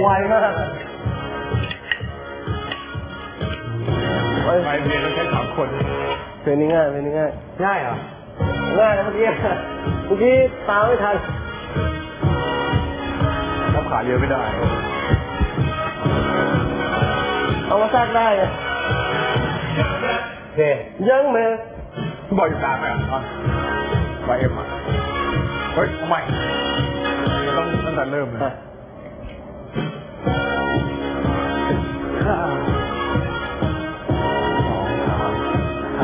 ไวมากเฮ้ยไปเรียนต้องใช้สามคนเพลงนี้ง่ายเพลงนี้ง่ายง่ายเหรอง่ายนะเมื่อกี้เมื่อกี้ตามไม่ทันรับขาเยอะไม่ได้ เอามาแทรกได้ไงโอเคยังแม่บอกอยู่กลางไหมอะอะไปเอ็มอะเฮ้ยทำไมต้องตั้งแต่เริ่มเลย อะห้าสองสามห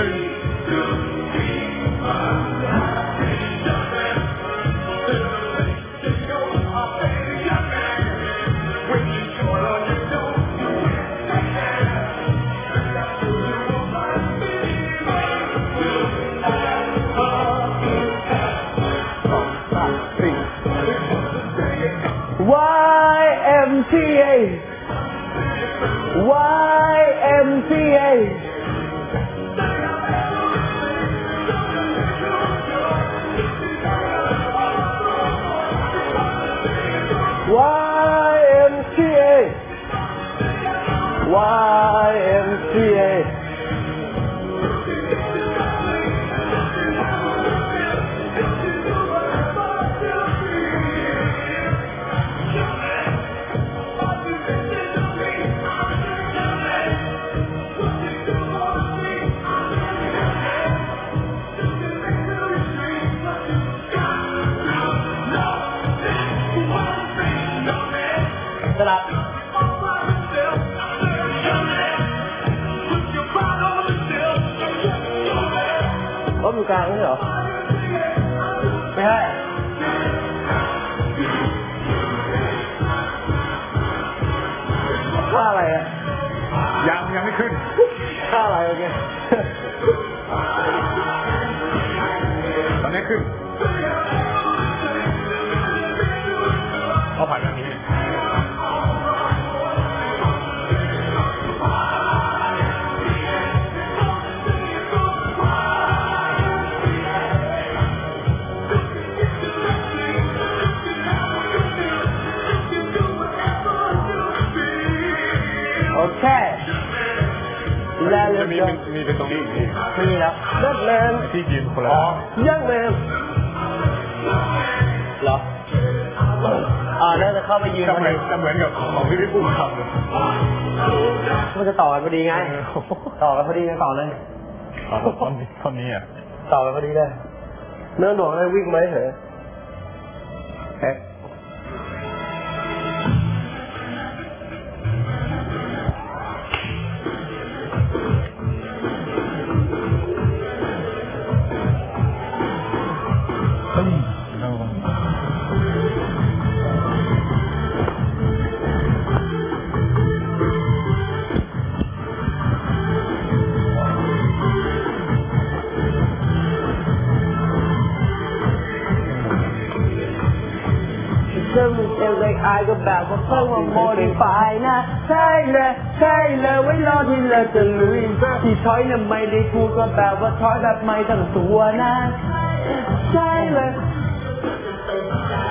้ T-A-Y สลับรถอยู่กลางนี่เหรอ ไม่ใช่ค่าอะไรอะ ยังยังไม่ขึ้นค่าอะไรโอเค เดี๋ยวเป็นมีเป็นตรงนี้อีกทีมีแล้วดัดแมนที่ยืนคนละยังแมนเหรออ่าน่าจะเข้าไปยืนจะพอเหมือนจะเหมือนกับของที่พี่ปุ้มทำเลยมันจะต่อกันพอดีไง ต่อกันพอดีไงต่อเลยอ๋อท่อนนี้ท่อนนี้อะต่อกันพอดีเลยเนื้อหนวดให้วิ่งไหมเหรอ เชื่อมึงเอลเล็กไอก็แบบว่าเพิ่งมาโมดิฟายนะ ใช่เลยใช่เลยไว้รอที่เราจะลุยที่ช้อยเนี่ยไม่ได้พูก็แบบว่าช้อยแบบไม่ทั้งตัวนะ ใช่เลย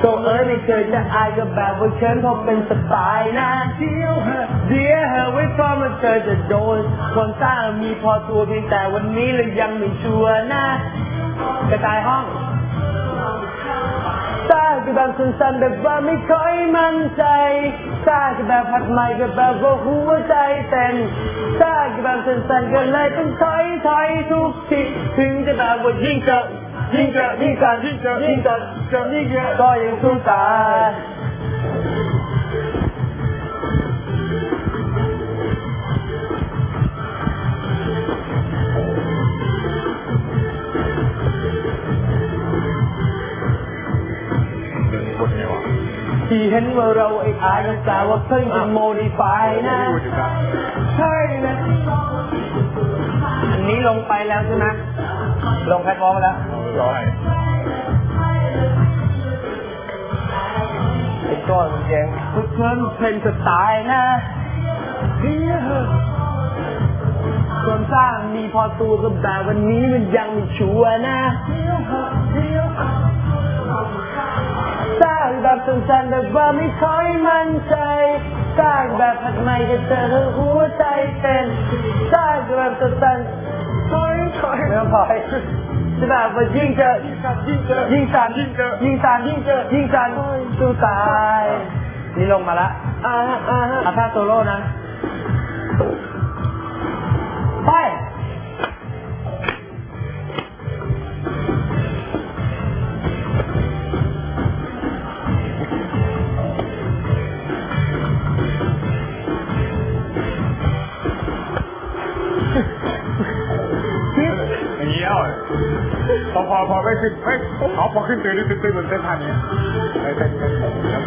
ตัวเอ้ยไม่เคยจะอายก็แบบว่าเชิญเขาเป็นสไตล์นะเดียวเหอะเดียวเหอะไว้พร้อมมันเธอจะโดนคนสร้างมีพอตัวเพียงแต่วันนี้เรายังไม่ชัวร์นะ กระจายห้อง ตาก็แบบสั้นๆแบบว่าไม่ค่อยมั่นใจตาก็แบบพัดใหม่ก็แบบว่าหัวใจเต้นตาก็แบบสั้นๆก็เลยต้องถอยถอยทุกทีถึงจะแบบว่ายิ่งเจอยิ่งเจอยิ่งกันยิ่งเจอยิ่งกันเจอยิ่งเยอะก็ยังสู้ตาย เห็นว่าเราไอ้อายก็แต่ว่าเพิ่งจะโมดิฟายนะใช่นะอันนี้ลงไปแล้วใช่ไหมลงแพทวอล์กแล้วร้อยไอ้ก่อนมันแยงทุกคนเป็นสไตล์นะส่วนสร้างมีพอตัวก็แบบวันนี้มันยังม่ชัวนะ สั้นๆแบบว่าไม่ค่อยมั่นใจสร้างแบบผัดใหม่ก็เจอหัวใจเต้นสร้างแบบสั้นๆถอยถอยไม่ต้องถอยจะแบบว่ายิ่งเจอยิ่งสันยิ่งสั่นยิ่งเจอยิ่งสั่นยิ่งเจอยิ่งสั่นสู้ตายนี่ลงมาละอ่าอ่าอะถ้าโซโล่นะ ขึ้นไม่เขาพอขึ้นตื่นตื่นตื่นบนเส้นทางนี้ไปเต้นกันแล้ว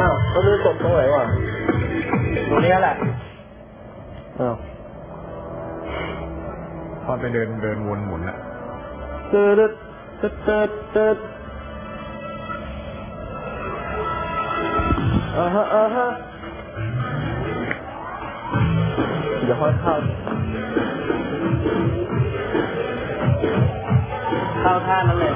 อ้าวเขาดูจบตรงไหนวะตรงนี้แหละอ้าวพอไปเดินเดินวนหมุนอะตึ๊ดตึ๊ดตึ๊ดตึ๊ดอ่าฮะอ่าฮะเดี๋ยวค่อยเข้า เข้าท่านั้นเลย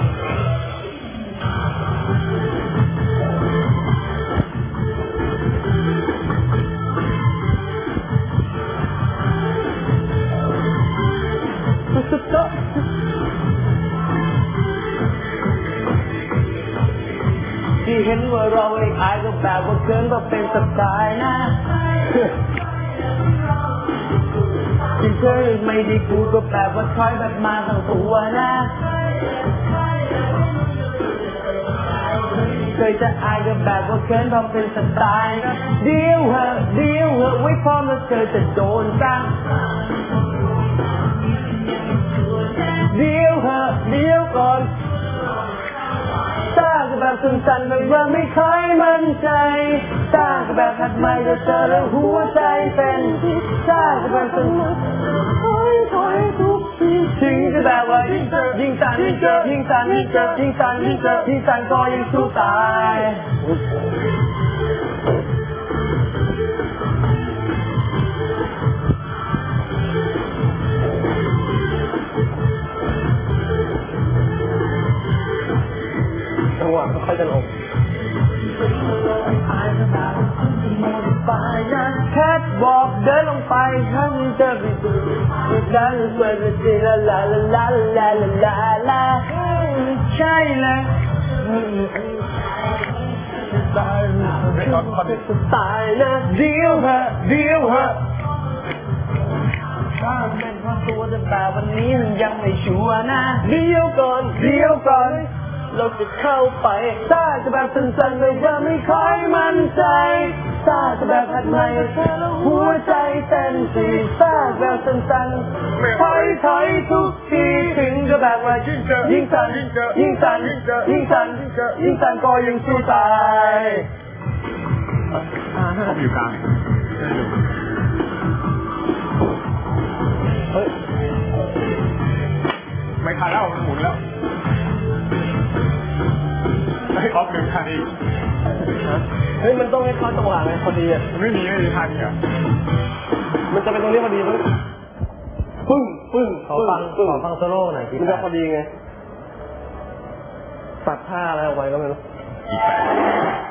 ที่เห็นว่าเราเองอายก็แบบว่าเกินก็เป็นสไตล์นะ คยไม่ได้กูก็แบบว่าคอยแบบมาตั้งตัวนะเคยจะอายก็แบบว่าเกินเพราะเป็นสไตล์นะเดียวเหอะเดียวเหอะไว้พร้อมแล้วเธอจะโดนจังเดียวเหอะเดียวก่อนสร้างแบบสั้นๆแบบว่าไม่ค่อยมั่นใจ สร้างแบบถัดใหม่จะเจอแล้วหัวใจเป็นสร้างแบบสั้นๆถอยถอยทุกทีถึงจะแบบว่ายิ่งเจอยิ่งสั่นยิ่งเจอยิ่งสั่นยิ่งเจอยิ่งสั่นยิ่งเจอยิ่งสั่นก็ยิ่งสู้ตายจังหวะไม่ค่อยจะลง ปนะแค่บอกเดินลงไปถ้างจะไปดูดันเปิดสิละลาลาลาลาลาลาใช่แล้ตตายเลเดียวฮะเดียวฮะถ้าเป็นความตัวแต่วันนี้มันยังไม่ชัวนะเดี๋ยวก่อนเดี๋ยวก่อนเราจะเข้าไปถ้าจะแบบสั้นๆเลยจะไม่ค่อยมั่นใจ ถ้าจะแบบผัดใหม่หัวใจเต้นสีถ้าแบบสั้นๆถอยถอยทุกทีถึงก็แบบว่ายิ่งยิ่งสั่นยิ่งสั่นยิ่งสั่นยิ่งสั่นก็ยิ่งสู้ตายเขาอยู่กลางเฮ้ยไม่ทันแล้วมันหมุนแล้วให้ออฟหนึ่งทันอีก เฮ้ยมันต้องให้เข้าจังหวะไงพอดีอะมันไม่มีไม่มีทันอีกอะมันจะเป็นตรงนี้พอดีมั้งปึ้งปึ้งขอฟังขอฟังโซโล่หน่อยมันจะพอดีไงตัดท่าอะไรออกไปก็ไม่รู้อีกแปด